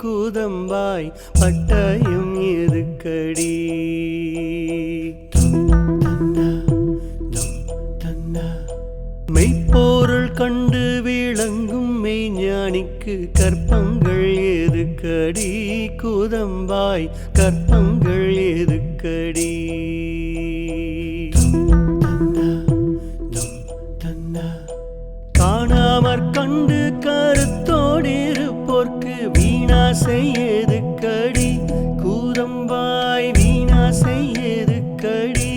கூதம்பாய் பட்டாயம் எதுக்கடி மெய்ப்பொருள் கண்டு விளங்கும் மெய்ஞானிக்கு கற்பங்கள் எதுக்கடி கூதம்பாய் கற்பங்கள் எதுக்கடி வீணாசை எதுக்கடி? கூதம்பாய் வீணாசை எதுக்கடி?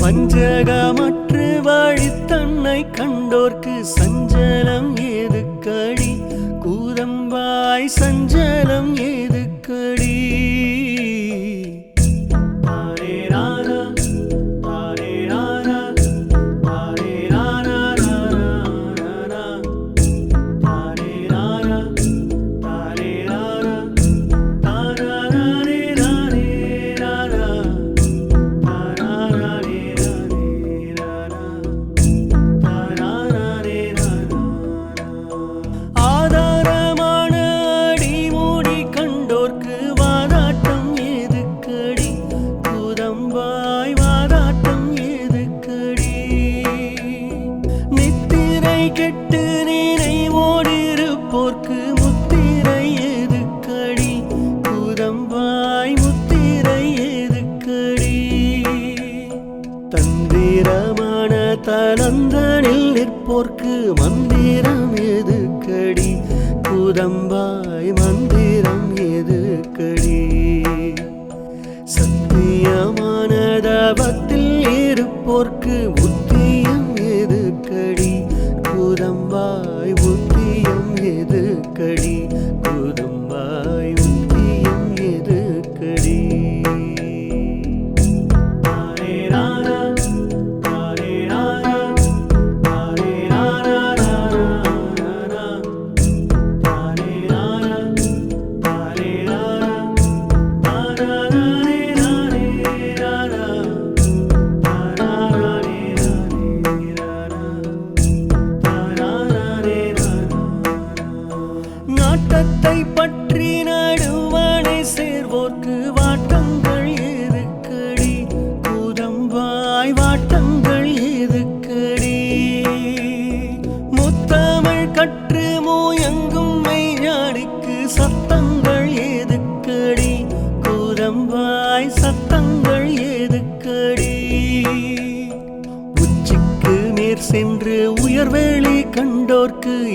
பஞ்சகமற்று வாழி தன்னை கண்டோர்க்கு சஞ்சலம் எதுக்கடி? கூதம்பாய் சஞ்சலம் எதுக்கடி? தலந்தனில் நிற்போர்க்கு மந்திரம் எதுக்கடி? குதம்பாய் மன்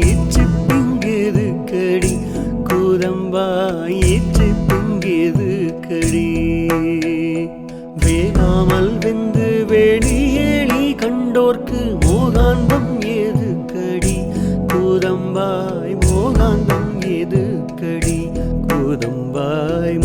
ஏற்று பிங்குது கடி கூதம்பா ஏற்று பிங்குது கடி வேகாமல் வெந்து வெளியேளி கண்டோர்க்கு மோகாந்தம் ஏது கடி கூதம்பாய் மோகாந்தம் ஏது கடி கூதம்பாய்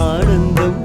ஆனந்தம்